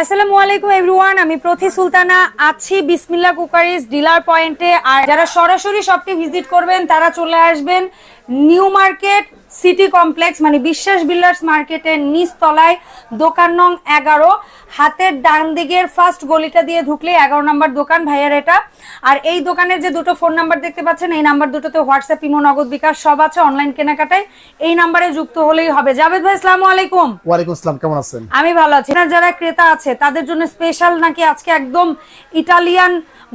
আসসালামু আলাইকুম এভরিওয়ান আমি প্রতি সুলতানা আছি বিসমিল্লা কুকারিজ ডিলার পয়েন্টে। আর যারা সরাসরি শপটি ভিজিট করবেন, তারা চলে আসবেন নিউ মার্কেট সিটি কমপ্লেক্স মানে বিশ্বাস বিল্ডার্স মার্কেটের নিচ তলায় দোকান নং এগারো। হাতের ডান দিকের ফার্স্ট গলিটা দিয়ে ঢুকলে এগারো নম্বর দোকান ভাইয়ার এটা। আর এই দোকানের যে দুটো ফোন নাম্বার দেখতে পাচ্ছেন এই নাম্বার দুটোতে হোয়াটসঅ্যাপ ইমো নগদ বিকাশ সব আছে অনলাইন কেনাকাটায়। এই নাম্বারে যুক্ত হলেই হবে। জাভেদ ভাই আসসালামু আলাইকুম। ওয়ালাইকুম আসসালাম কেমন আছেন? আমি ভালো আছি। আপনার যারা ক্রেতা আছে তাদের জন্য স্পেশাল নাকি আজকে একদম ইটালিয়ান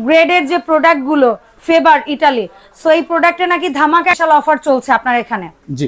গ্রেডের যে প্রোডাক্টগুলো ফেভার ইটালি সো এই প্রোডাক্টে নাকি ধামাকা অফার চলছে আপনার এখানে? জি।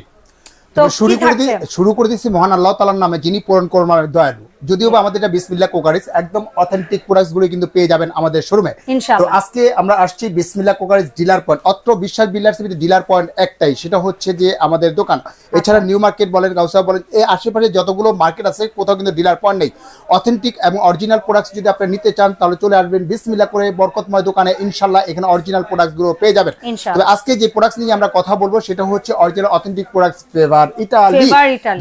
তো শুরু করে দিই শুরু করে দিচ্ছি মহান আল্লাহ তালার নামে যিনি পূরণ করমার দয়ালু। যদিও বা আমাদের এটা বিসমিল্লা কোকারিস একদম অথেন্টিক প্রোডাক্টসগুলো কিন্তু পেয়ে যাবেন আমাদের শোরুমে তো আজকে আমরা আসছি বিসমিল্লা কোকারিস ডিলার পয়েন্ট অত্র বিশ্বাস বিল্ডার্স ডিলার পয়েন্ট একটাই সেটা হচ্ছে যে আমাদের দোকান। এছাড়া নিউ মার্কেট বলেন গাউসা বলেন এই আশেপাশে যতগুলো মার্কেট আছে কোথাও কিন্তু ডিলার পয়েন্ট নেই। অথেন্টিক এবং অরিজিনাল প্রোডাক্টস যদি আপনি নিতে চান তাহলে চলে আসবেন বিসমিল্লা করে বরকতময় দোকানে। ইনশাল্লাহ এখানে অরিজিনাল প্রোডাক্টসগুলো পেয়ে যাবেন। তবে আজকে যে প্রোডাক্টস নিয়ে আমরা কথা বলব সেটা হচ্ছে original authentic products flavour Italy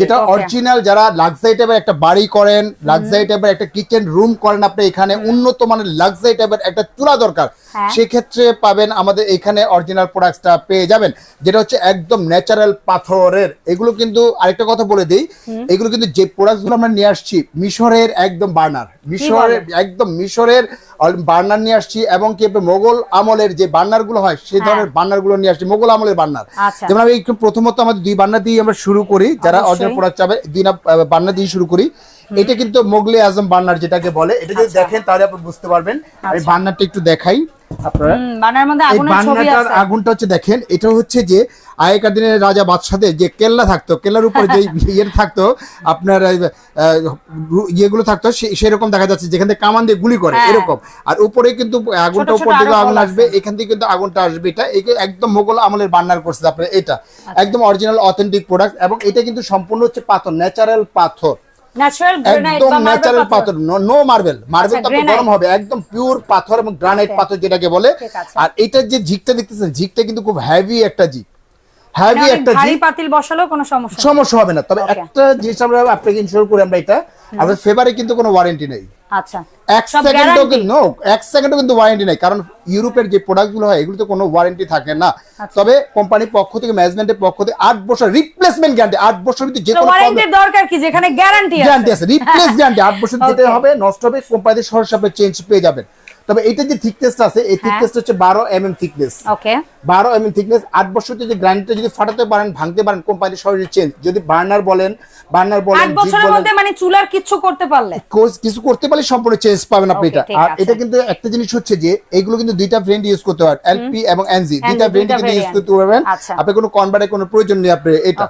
যেটা অরিজিনাল যারা লাক্সারি টাইপের একটা বাড়ি করেন লাক্সারি টাইপের একটা কিচেন রুম করেন আপনি এখানে উন্নত মানের লাক্সারি টাইপের একটা চুলা দরকার। হ্যাঁ। সেক্ষেত্রে পাবেন আমাদের এখানে অরিজিনাল প্রোডাক্টসটা পেয়ে যাবেন যেটা হচ্ছে একদম ন্যাচারাল পাথরের। এগুলো কিন্তু আরেকটা কথা বলে দিই এগুলো কিন্তু যে প্রোডাক্টগুলো আমরা নিয়ে আসছি মিশরের একদম বার্নার। মিশরের একদম মিশরের বার্নার নিয়ে আসছি এবং কি মোগল আমলের যে বার্নারগুলো হয়। সেই ধরনের বার্নারগুলো নিয়ে আসছি মোগল আমলের বার্নার। আচ্ছা। যেমন আমি প্রথমত আমাদের দুই বার্নার দিয়ে আমরা শুরু করি যারা। অরিজিনাল প্রোডাক্ট চাবে দুই বার্নার দিয়ে শুরু করি। এটা কিন্তু মোগলে আজম বার্নার যেটাকে বলে এটা যদি আচ্ছা। দেখেন তাহলে আপনি বুঝতে পারবেন। আমি বার্নারটা একটু দেখাই আপনারা। মধ্যে আগুনের ছবি আছে। আগুনটা হচ্ছে দেখেন এটা হচ্ছে যে আগেকার দিনের রাজা বাদশাদের যে কেল্লা থাকতো কেল্লার উপরে যে ইয়ে থাকতো আপনার ইয়েগুলো থাকতো সেরকম দেখা যাচ্ছে যেখান থেকে কামান দিয়ে গুলি করে হ্যাঁ। এরকম। আর উপরে কিন্তু আগুনটা উপর দিকে আগুন আসবে এখান থেকে কিন্তু আগুনটা আসবে। এটা একদম মোগল আমলের বান্নার করছে আপনার এটা। আচ্ছা। একদম অরিজিনাল অথেন্টিক প্রোডাক্ট এবং এটা কিন্তু সম্পূর্ণ হচ্ছে পাথর ন্যাচারাল পাথর। ন্যাচারাল গ্রানাইট একদম ন্যাচারাল পাথর। নো মার্বেল মার্বেল আচ্ছা, তো গরম হবে একম পিওর পাথর এবং গ্রানাইট পাথর যেটাকে বলে। আর এটার যে ঝিকটা দেখতেছেন ঝিকটা কিন্তু খুব হেভি একটা ঝিক। হেভি একটা ঝিক। পাতিল বসালেও কোনো সমস্যা সমস্যা হবে না। তবে একটা জিনিস আমরা আপনাকে ইনশোর করি আমরা এটা আমাদের ফেভারে কিন্তু কোনো ওয়ারেন্টি নেই। আচ্ছা। এক সেকেন্ডও কিন্তু no, এক সেকেন্ডও কিন্তু ওয়ারেন্টি নেই। কারণ ইউরোপের যে প্রোডাক্টগুলো হয় এগুলোতে কোনো ওয়ারেন্টি থাকে না। আচ্ছা। তবে কোম্পানির পক্ষ থেকে ম্যানেজমেন্টের পক্ষ থেকে আট বছর রিপ্লেসমেন্ট গ্যারান্টি আট বছর ভিতরে যে ওয়ারেন্টির দরকার কি? যেখানে গ্যারান্টি গ্যারান্টি আছে। আছে। রিপ্লেস গ্যারান্টি আট বছর যেটা হবে নষ্ট হবে কোম্পানিতে সহজ চেঞ্জ পেয়ে যাবেন। তবে এটা যে থিকনেসটা আছে এই থিকনেসটা হচ্ছে বারো এম এম থিকনেস ওকে বারো এম এম থিকনেস আট বছর যদি গ্যারান্টিটা যদি ফাটাতে পারেন ভাঙতে পারেন কোম্পানি সহজে চেঞ্জ যদি বার্নার বলেন বার্নার বলেন আট বছরের মধ্যে মানে চুলার কিচ্ছু করতে পারলে। কিছু করতে পারলে সম্পূর্ণ চেঞ্জ পাবেন আপনি এটা। আর এটা কিন্তু একটা জিনিস হচ্ছে যে এগুলো কিন্তু দুইটা ব্র্যান্ড ইউজ করতে পারেন এলপি এবং এনজি দুইটা ব্র্যান্ড কিন্তু ইউজ করতে পারবেন। আচ্ছা। আপনি কোনো কনভার্টের কোনো প্রয়োজন নেই আপনি এটা।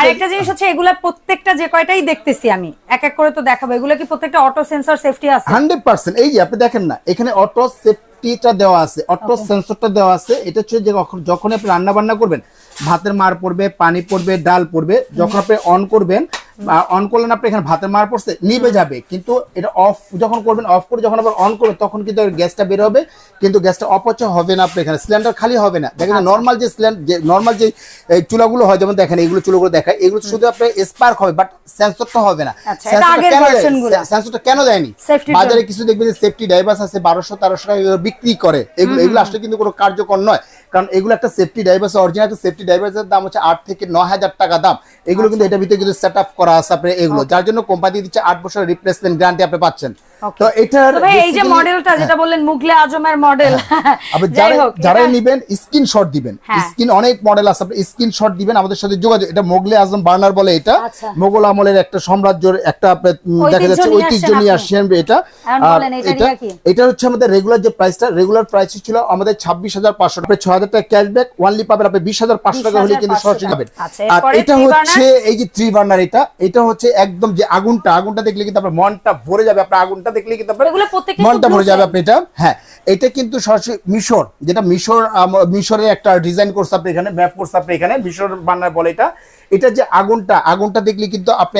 আর একটা জিনিস হচ্ছে এগুলা প্রত্যেকটা যে কয়টাই দেখতেছি আমি এক এক করে তো দেখাবো। এগুলো কি প্রত্যেকটা অটো সেন্সর সেফটি আছে? Hundred percent. এই যে আপনি দেখেন না এখানে অটো সেফটিটা দেওয়া আছে অটো সেন্সরটা দেওয়া আছে। এটা হচ্ছে যে যখন- আপনি রান্না বান্না করবেন ভাতের মার পড়বে পানি পড়বে ডাল পড়বে যখন আপনি অন করবেন অন করলেন আপনি এখানে ভাতের মার পড়ছে নিভে যাবে। কিন্তু এটা অফ যখন করবেন অফ করে যখন আবার অন করবেন তখন কিন্তু গ্যাসটা বের হবে কিন্তু গ্যাসটা অপচয় হবে না আপনি এখানে। সিলিন্ডার খালি হবে না। দেখেন আচ্ছা। নর্মাল যে সিলিন্ডার যে নর্মাল যে চুলাগুলো হয় যেমন দেখেন এগুলো চুলাগুলো দেখায় এগুলো শুধু আপনার স্পার্ক হবে বাট সেন্সরটা হবে না। আচ্ছা, সেন্সরটা কেন। সেন্সরটা কেন দেয়নি? বাজারে কিছু দেখবেন যে সেফটি ডাইভার্স আছে বারোশো তেরোশো টাকা বিক্রি করে। এগুলো এগুলো আসলে কিন্তু কোনো কার্যকর নয়। কারণ এগুলো একটা সেফটি ডাইভার্স অরিজিনাল সেফটি ডাইভার্সের দাম হচ্ছে আট থেকে ন হাজার টাকা দাম। এগুলো কিন্তু এটার ভিতরে কিন্তু সেট আপ করা আছে আপনি এগুলো যার জন্য কোম্পানি দিচ্ছে আট বছর রিপ্লেসমেন্ট গ্যারান্টি আপনি পাচ্ছেন. তো এটার এই যে মডেলটা যেটা বললেন মুগলে আজমের মডেল আপনি যাই যারা এটা- নিবেন স্ক্রিনশট দিবেন। হ্যাঁ। স্ক্রিন অনেক মডেল আছে আপনি স্ক্রিনশট দিবেন আমাদের সাথে যোগাযোগ এটা মোগলে আজম বার্নার বলে এটা। আচ্ছা। মোগল আমলের একটা সাম্রাজ্যের একটা দেখা যাচ্ছে ঐতিহ্য নিয়ে আসছেন এটা। এটা এটা হচ্ছে আমাদের রেগুলার যে প্রাইসটা রেগুলার প্রাইস ছিল আমাদের ছাব্বিশ হাজার পাঁচশো টাকা। ছয় হাজার টাকা ক্যাশব্যাক ওয়ানলি পাবেন আপনি বিশ হাজার পাঁচশো টাকা হলে কিন্তু সরাসরি পাবেন। আচ্ছা, আর এটা হচ্ছে এই যে থ্রি বার্নার এটা এটা হচ্ছে একদম যে আগুনটা আগুনটা দেখলে কিন্তু আপনার মনটা ভরে যাবে আপনার আগুনটা দেখলে কিন্তু আপনার মনটা ভরে যাবে আপনি এটা। হ্যাঁ এটা কিন্তু সরাসরি মিশর যেটা মিশর মিশরের একটা ডিজাইন করছে আপনি এখানে ম্যাপ করছে আপনি এখানে মিশর বানায় বলে এটা। এটা যে আগুনটা আগুনটা দেখলে কিন্তু আপনি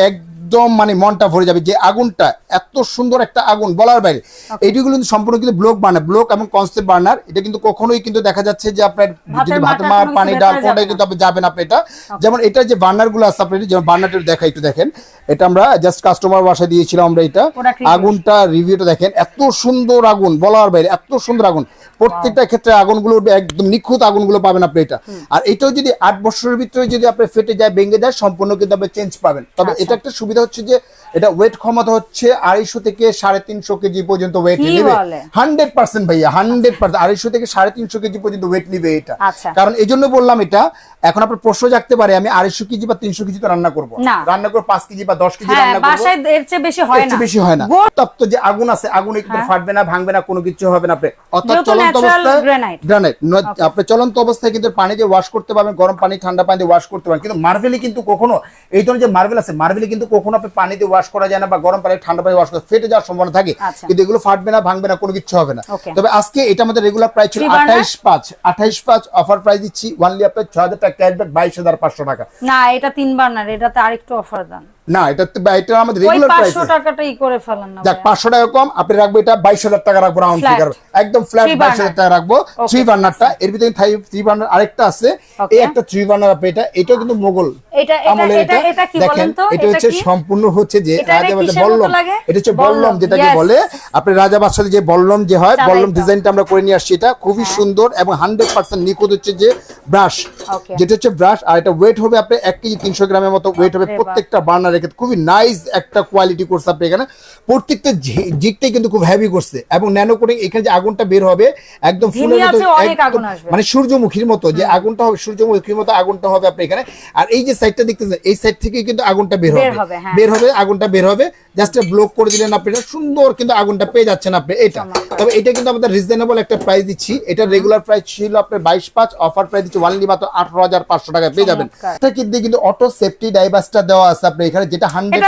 একদম মানে মনটা ভরে যাবে যে আগুনটা এত সুন্দর একটা আগুন বলার বাইরে। এইগুলো কিন্তু সম্পূর্ণ কিন্তু ব্লক বার্নার ব্লক এবং কনসেপ্ট বার্নার এটা কিন্তু কখনোই কিন্তু দেখা যাচ্ছে যে আপনার যদি মারটা মার পানি ডাল কোনটাই কিন্তু আপনি যাবেন আপনি এটা। যেমন এটা যে বার্নারগুলো আছে আপনি যেমন বার্নারটা দেখা একটু দেখেন। এটা আমরা জাস্ট কাস্টমার বাসায় দিয়েছিলাম আমরা এটা। আগুনটা রিভিউটা দেখেন এত সুন্দর আগুন বলার বাইরে এত সুন্দর আগুন। প্রত্যেকটা ক্ষেত্রে আগুনগুলো একদম নিখুঁত আগুনগুলো পাবেন আপনি এটা। আর এটাও যদি আট বছরের ভিতরে যদি আপনি ফেটে যায় ভেঙে যায় সম্পূর্ণ কিন্তু আপনি চেঞ্জ পাবেন। তবে আচ্ছা। এটা একটা সুবিধা হচ্ছে যে এটা ওয়েট ক্ষমতা হচ্ছে আড়াইশো থেকে সাড়ে তিনশো কেজি পর্যন্ত ওয়েট নেবে। হান্ড্রেড পার্সেন্ট ভাইয়া হান্ড্রেড পার্সেন্ট আড়াইশো থেকে সাড়ে তিনশো কেজি পর্যন্ত ওয়েট নিবে এটা। আচ্ছা। কারণ এই জন্য বললাম এটা এখন আপনার প্রশ্ন জাগতে পারে আমি আড়াইশো কেজি বা তিনশো কেজি তো রান্না করব। রান্না করে পাঁচ কেজি বা দশ কেজি হ্যাঁ রান্না করব। বেশি হয় না। বেশি হয় না। তপ্ত যে আগুন আছে আগুনে কিন্তু ফাটবে না ভাঙবে না কোনো কিছু হবে না আপনি অর্থাৎ চলন্ত অবস্থায় গ্রানাইট আপনি চলন্ত অবস্থায় কিন্তু পানি দিয়ে ওয়াশ করতে পারবেন গরম পানি ঠান্ডা পানি দিয়ে ওয়াশ করতে পারবেন। কিন্তু মার্বেলে কিন্তু কখনো এই ধরনের যে মার্বেল আছে মার্বেলে কিন্তু কখনো আপনি পানি দিয়ে ওয়াশ করা যায় না বা গরম পানি ঠান্ডা পানি ওয়াশ করা ফেটে যাওয়ার সম্ভাবনা থাকে। আচ্ছা। কিন্তু এগুলো ফাটবে না ভাঙবে না কোনো কিছু হবে না। তবে আজকে এটা আমাদের রেগুলার প্রাইস ছিল আঠাইশ পাঁচ। আঠাইশ পাঁচ অফার প্রাইস দিচ্ছি। ওয়ানলি আপনার ছ হাজার টাকা ক্যাশব্যাক বাইশ হাজার পাঁচশো টাকা। না এটা তিনবার না এটাতে আরেকটু অফার দেন। না এটা তো- এটা আমাদের রেগুলার প্রাইস পাঁচশো টাকাটা ই করে ফেলেন না ভাইয়া। পাঁচশো টাকা কম আপনি রাখব এটা বাইশ হাজার টাকা রাখব রাউন্ড ফিগার একদম ফ্ল্যাট Three বাইশ burner. হাজার টাকা রাখব। থ্রি বার্নারটা এর ভিতরে থ্রি বার্নার আরেকটা আছে। এই একটা থ্রি বার্নার আপনি এটা এটাও কিন্তু মোগল। এটা এটা এটা এটা। কি বলেন তো? এটা হচ্ছে সম্পূর্ণ হচ্ছে যে এটা রাজা বাদশাহ বল্লম। এটা হচ্ছে বল্লম, যেটাকে বলে আপনি রাজা বাদশাহ যে বল্লম যে হয় বল্লম। ডিজাইনটা আমরা করে নিয়ে আসছি এটা। খুবই সুন্দর এবং হান্ড্রেড পার্সেন্ট নিখুঁত হচ্ছে যে ব্রাশ যেটা হচ্ছে ব্রাশ আর এটা ওয়েট হবে আপনি এক কেজি তিনশো গ্রামের মতো। ওয়েট হবে প্রত্যেকটা বার্নার রেখে খুবই নাইস একটা কোয়ালিটি করছে আপনি এখানে প্রত্যেকটা জি- জিগটাই কিন্তু খুব হেভি করছে এবং ন্যানো কোটিং এখানে যে আগুনটা বের হবে একদম ফুলের মতো। মানে সূর্যমুখীর মতো যে আগুনটা হবে সূর্যমুখীর মতো আগুনটা হবে আপনি এখানে আর এই যে সাইডটা দেখতেছেন এই সাইড থেকে কিন্তু আগুনটা বের হবে, হ্যাঁ। বের হবে আগুনটা বের হবে জাস্ট ব্লক করে দিলেন আপনি এটা সুন্দর কিন্তু আগুনটা পেয়ে যাচ্ছেন আপনি এটা। তবে এটা কিন্তু আমাদের রিজনেবল একটা প্রাইস দিচ্ছি। এটা রেগুলার প্রাইস ছিল আপনার বাইশ পাঁচ অফার প্রাইস দিচ্ছি ওয়ানলি মাত্র আঠারো হাজার পাঁচশো টাকা পেয়ে যাবেন। এটা কিন্তু কিন্তু অটো সেফটি ডাইভার্সটা দেওয়া আছে আপনি এখানে যেটা হান্ড্রেড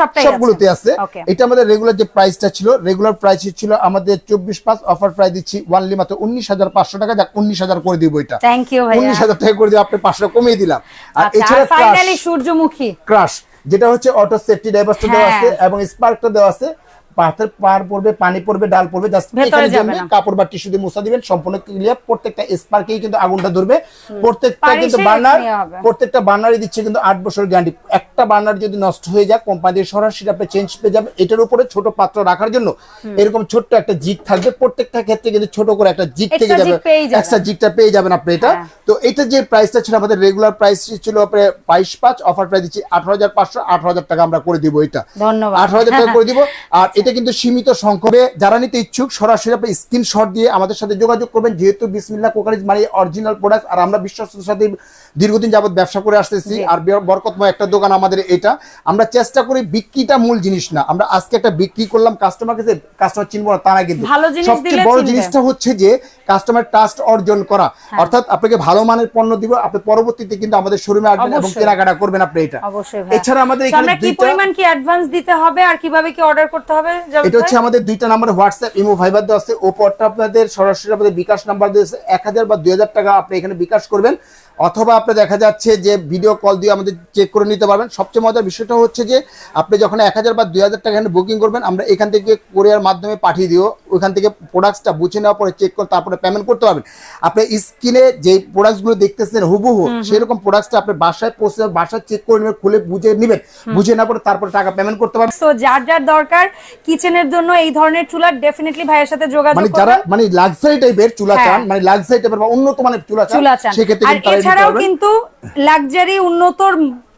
সবটাই সবগুলোতে আছে। এটা আমাদের রেগুলার যে প্রাইসটা ছিল রেগুলার প্রাইস ছিল আমাদের চব্বিশ পাঁচ অফার প্রাইস দিচ্ছি ওয়ানলি মাত্র উনিশ হাজার পাঁচশো টাকা। যাক উনিশ হাজার করে দিব এটা। থ্যাংক ইউ ভাইয়া। উনিশ হাজার টাকা করে দিয়ে আপনি পাঁচশো কমিয়ে দিলাম। আর আচ্ছা এছাড়া ফাইনালি সূর্যমুখী। ক্রাশ যেটা হচ্ছে অটো সেফটি ডাইভার্সটা দেওয়া আছে হ্যাঁ। এবং স্পার্কটা দেওয়া আছে। পাথর পার পড়বে পানি পড়বে ডাল পড়বে জাস্ট এখানে জমবে, কাপড় বা টিস্যু দিয়ে মুছা দিবেন সম্পূর্ণ ক্লিয়ার প্রত্যেকটা স্পার্কেই কিন্তু আগুনটা ধরবে। প্রত্যেকটা কিন্তু বার্নার। প্রত্যেকটা বার্নারই দিচ্ছে কিন্তু আট বছর গ্যারান্টি একটা বার্নার যদি নষ্ট হয়ে যায় কোম্পানি সরাসরি আপনি চেঞ্জ পেয়ে যাবেন। এটার উপরে ছোট পাত্র রাখার জন্য এরকম ছোট্ট একটা জিগ থাকবে। প্রত্যেকটা ক্ষেত্রে কিন্তু ছোট করে একটা জিগ থেকে যাবে। এক্সট্রা জিগটা পেয়ে যাবেন আপনি এটা। হ্যাঁ। তো এটা যে প্রাইসটা ছিল আমাদের রেগুলার প্রাইস ছিল আপনার বাইশ পাঁচ অফার প্রাইস দিচ্ছি আঠারো হাজার পাঁচশো আঠারো হাজার টাকা আমরা করে দিব এটা। ধন্যবাদ। আঠারো হাজার টাকা করে দিব। আর এটা কিন্তু সীমিত সংখ্যকে যারা নিতে ইচ্ছুক সরাসরি আপনি স্ক্রিনশট দিয়ে আমাদের সাথে যোগাযোগ করবেন। যেহেতু বিসমিল্লা কোকারিজ মানে অরিজিনাল প্রোডাক্ট আর আমরা বিশ্বস্ততার সাথে দীর্ঘদিন যাবত ব্যবসা করে আসতেছি আর বরকতময় একটা দোকান আমাদের এটা। আমরা চেষ্টা করি বিক্রিটা মূল জিনিস না। আমরা আজকে একটা বিক্রি করলাম কাস্টমার কাছে কাস্টমার চিনবো না তা না কিন্তু। সবচেয়ে বড় জিনিসটা হচ্ছে যে কাস্টমার ট্রাস্ট অর্জন করা। হ্যাঁ। অর্থাৎ আপনাকে ভালো মানের পণ্য দিব আপনি পরবর্তীতে কিন্তু আমাদের শোরুমে আসবেন এবং কেনাকাটা করবেন আপনি এটা। এছাড়া আমাদের এখানে কি পরিমাণ কি অ্যাডভান্স দিতে হবে আর কীভাবে কি অর্ডার করতে হবে এটা হচ্ছে আমাদের দুইটা নাম্বার হোয়াটসঅ্যাপ ইমো ভাইবার দেওয়া আছে। ওপরটা আপনাদের সরাসরি আমাদের বিকাশ নাম্বার দিয়েছে এক হাজার বা দুই হাজার টাকা আপনি এখানে বিকাশ করবেন। অথবা আপনি দেখা যাচ্ছে যে ভিডিও কল দিয়ে আমাদের চেক করে নিতে পারবেন। সবচেয়ে মজার বিষয়টা হচ্ছে যে আপনি যখন এক হাজার বা দুই হাজার টাকা এখানে বুকিং করবেন আমরা এখান থেকে কোরিয়ার মাধ্যমে পাঠিয়ে দিও ওইখান থেকে প্রোডাক্টসটা বুঝে নেওয়ার পরে চেক করে তারপরে পেমেন্ট করতে পারবেন। আপনি স্ক্রিনে যে প্রোডাক্টসগুলো দেখতেছেন হুবহু সেরকম প্রোডাক্টসটা আপনি বাসায় পৌঁছে বাসায় চেক করে নেবেন খুলে বুঝে নেবেন। বুঝে নেওয়ার পরে তারপরে টাকা পেমেন্ট করতে পারবেন। সো যার যার দরকার কিচেনের জন্য এই ধরনের চুলা ডেফিনেটলি ভাইয়ের সাথে যোগাযোগ মানে যারা মানে লাক্সারি টাইপের চুলা হ্যাঁ। চান মানে লাক্সারি টাইপের বা উন্নত মানের চুলা চান চুলা চান। সেক্ষেত্রে আর এছাড়াও কিন্তু লাক্সারি উন্নতর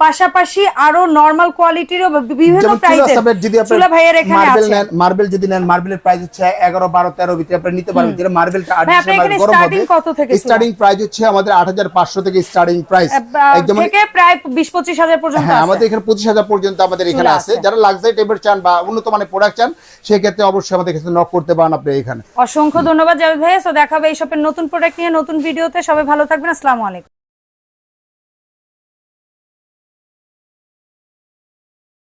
পাশাপাশি আরও নর্মাল কোয়ালিটিরও বিভিন্ন প্রাইসের যদি আপনি ভাইয়ের এখানে মার্বেল আছে। নেন মার্বেল যদি নেন মার্বেলের প্রাইস হচ্ছে এগারো বারো তেরো ভিতরে আপনি নিতে পারবেন। যেটা মার্বেলটা আট ভাই, আপনার এখানে starting কত থেকে স্টার্টিং প্রাইস হচ্ছে আমাদের আট হাজার পাঁচশো থেকে স্টার্টিং প্রাইস একদম থেকে প্রায় বিশ পঁচিশ হাজার পর্যন্ত হ্যাঁ আছে। আমাদের এখানে পঁচিশ হাজার পর্যন্ত আমাদের এখানে আছে। যারা লাক্সারি টাইপের চান বা উন্নত মানের প্রোডাক্ট চান সেক্ষেত্রে অবশ্যই আমাদের কাছে নক করতে পারেন আপনি এখানে। অসংখ্য ধন্যবাদ জাভেদ ভাই সো দেখাবে এই সবের নতুন প্রোডাক্ট নিয়ে নতুন ভিডিওতে সবাই ভালো থাকবেন। আসসালামু আলাইকুম।